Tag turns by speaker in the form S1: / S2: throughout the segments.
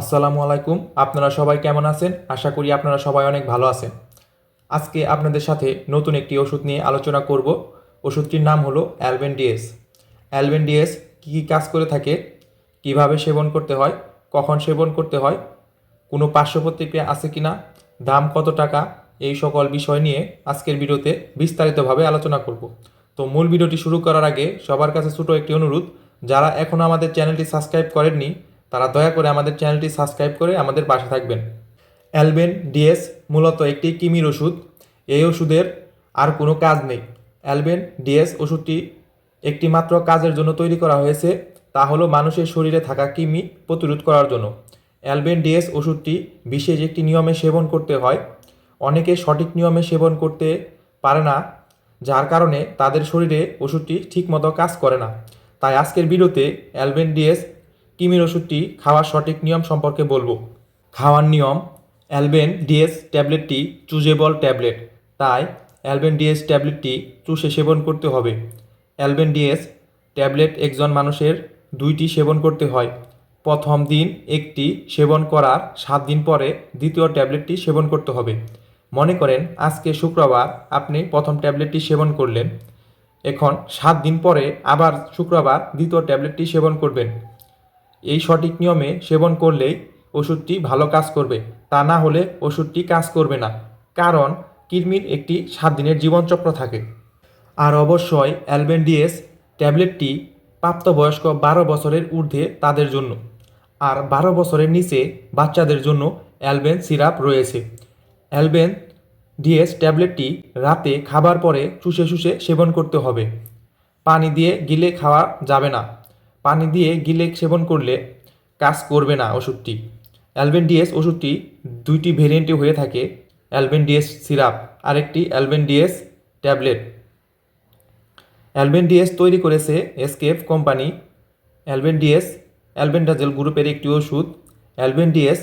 S1: আসসালামু আলাইকুম। আপনারা সবাই কেমন আছেন? আশা করি আপনারা সবাই অনেক ভালো আছেন। আজকে আপনাদের সাথে নতুন একটি ওষুধ নিয়ে আলোচনা করব। ওষুধটির নাম হলো অ্যালবেন ডিএস। অ্যালবেন ডিএস কী কী কাজ করে থাকে? কীভাবে সেবন করতে হয়? কখন সেবন করতে হয়? কোনো পার্শ্ব প্রতিক্রিয়া আছে কিনা? দাম কত টাকা? এই সকল বিষয় নিয়ে আজকের ভিডিওতে বিস্তারিতভাবে আলোচনা করব। তো মূল ভিডিওটি শুরু করার আগে সবার কাছে ছোটো একটি অনুরোধ, যারা এখনও আমাদের চ্যানেলটি সাবস্ক্রাইব করেননি তারা দয়া করে আমাদের চ্যানেলটি সাবস্ক্রাইব করে আমাদের পাশে থাকবেন। অ্যালবেন ডিএস মূলত একটি কিমির ওষুধ। এই ওষুধের আর কোনো কাজ নেই। অ্যালবেন ডিএস ওষুধটি একটি মাত্র কাজের জন্য তৈরি করা হয়েছে, তা হলো মানুষের শরীরে থাকা কিমি প্রতিরোধ করার জন্য। অ্যালবেন ডিএস ওষুধটি বিশেষ একটি নিয়মে সেবন করতে হয়। অনেকে সঠিক নিয়মে সেবন করতে পারে না, যার কারণে তাদের শরীরে ওষুধটি ঠিকমতো কাজ করে না। তাই আজকের ভিডিওতে অ্যালবেন ডিএস কিমির ওষুধটি খাওয়ার সঠিক নিয়ম সম্পর্কে বলব। খাওয়ার নিয়ম, অ্যালবেন ডিএস ট্যাবলেটটি চুজেবল ট্যাবলেট, তাই অ্যালবেন ডিএস ট্যাবলেটটি চুষে সেবন করতে হবে। অ্যালবেন ডিএস ট্যাবলেট একজন মানুষের দুইটি সেবন করতে হয়। প্রথম দিন একটি সেবন করার সাত দিন পরে দ্বিতীয় ট্যাবলেটটি সেবন করতে হবে। মনে করেন, আজকে শুক্রবার আপনি প্রথম ট্যাবলেটটি সেবন করলেন। এখন সাত দিন পরে আবার শুক্রবার দ্বিতীয় ট্যাবলেটটি সেবন করবেন। এই সঠিক নিয়মে সেবন করলেই ওষুধটি ভালো কাজ করবে, তা না হলে ওষুধটি কাজ করবে না। কারণ কৃমির একটি সাত দিনের জীবনচক্র থাকে। আর অবশ্যই অ্যালবেন্ডিএস ট্যাবলেটটি প্রাপ্তবয়স্ক বারো বছরের ঊর্ধ্বে তাদের জন্য। আর বারো বছরের নিচে বাচ্চাদের জন্য অ্যালবেন সিরাপ রয়েছে। অ্যালবেন ডিএস ট্যাবলেটটি রাতে খাবার পরে চুষে চুষে সেবন করতে হবে। পানি দিয়ে গিলে খাওয়া যাবে না। পানি দিয়ে গিলে সেবন করলে কাজ করবে না ওষুধটি। অ্যালবেন ডিএস ওষুধটি দুইটি ভেরিয়েন্টে হয়ে থাকে, অ্যালবেন ডিএস সিরাপ, আরেকটি Alben DS tablet. Alben DS তৈরি করেছে Eskayef company. Alben DS, albendazole গ্রুপের একটি ওষুধ। অ্যালবেন ডিএস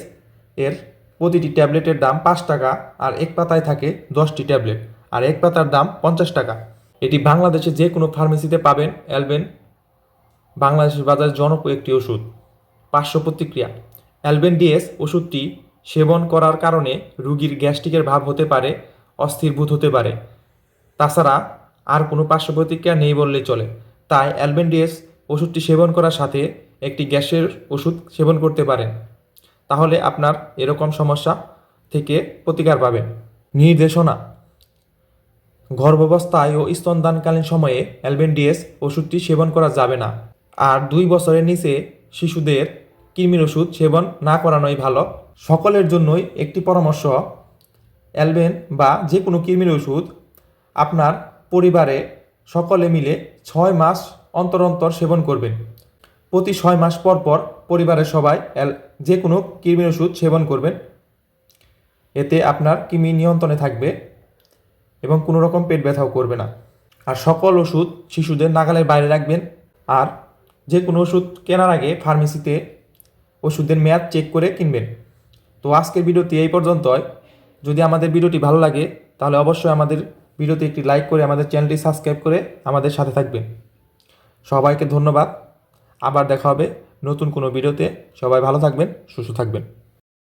S1: এর প্রতিটি ট্যাবলেটের দাম পাঁচ টাকা আর এক পাতায় থাকে দশটি ট্যাবলেট। আর এক পাতার দাম পঞ্চাশ টাকা। এটি বাংলাদেশে যে কোনো ফার্মেসিতে পাবেন অ্যালবেন বাংলাদেশের বাজারে জনপ্রিয় একটি ওষুধ পার্শ্ব প্রতিক্রিয়া অ্যালবেন ডিএস ওষুধটি সেবন করার কারণে রুগীর গ্যাস্ট্রিকের ভাব হতে পারে অস্থিরভূত হতে পারে। তাছাড়া আর কোনো পার্শ্ব প্রতিক্রিয়া নেই বললেই চলে। তাই অ্যালবেন ডিএস ওষুধটি সেবন করার সাথে একটি গ্যাসের ওষুধ সেবন করতে পারেন। তাহলে আপনার এরকম সমস্যা থেকে প্রতিকার পাবেন। নির্দেশনা। গর্ভাবস্থায় ও স্তনদানকালীন সময়ে অ্যালবেন্ডিএস ওষুধটি সেবন করা যাবে না। আর দুই বছরের নিচে শিশুদের কৃমির ওষুধ সেবন না করানোই ভালো। সকলের জন্যই একটি পরামর্শ, অ্যালবেন বা যে কোনো কৃমির ওষুধ আপনার পরিবারে সকলে মিলে ছয় মাস অন্তর অন্তর সেবন করবেন। প্রতি ছয় মাস পর পর পরিবারের সবাই যে কোনো কৃমির ওষুধ সেবন করবেন। এতে আপনার কৃমি নিয়ন্ত্রণে থাকবে এবং কোনো রকম পেট ব্যথাও করবে না। আর সকল ওষুধ শিশুদের নাগালের বাইরে রাখবেন। আর যে কোনো ওষুধ কেনার আগে ফার্মেসিতে ওষুধের মেয়াদ চেক করে কিনবেন। তো আজকের ভিডিওটি এই পর্যন্তই। যদি আমাদের ভিডিওটি ভালো লাগে, তাহলে অবশ্যই আমাদের ভিডিওতে একটি লাইক করে আমাদের চ্যানেলটি সাবস্ক্রাইব করে আমাদের সাথে থাকবেন। সবাইকে ধন্যবাদ। আবার দেখা হবে নতুন কোনো ভিডিওতে। সবাই ভালো থাকবেন, সুস্থ থাকবেন।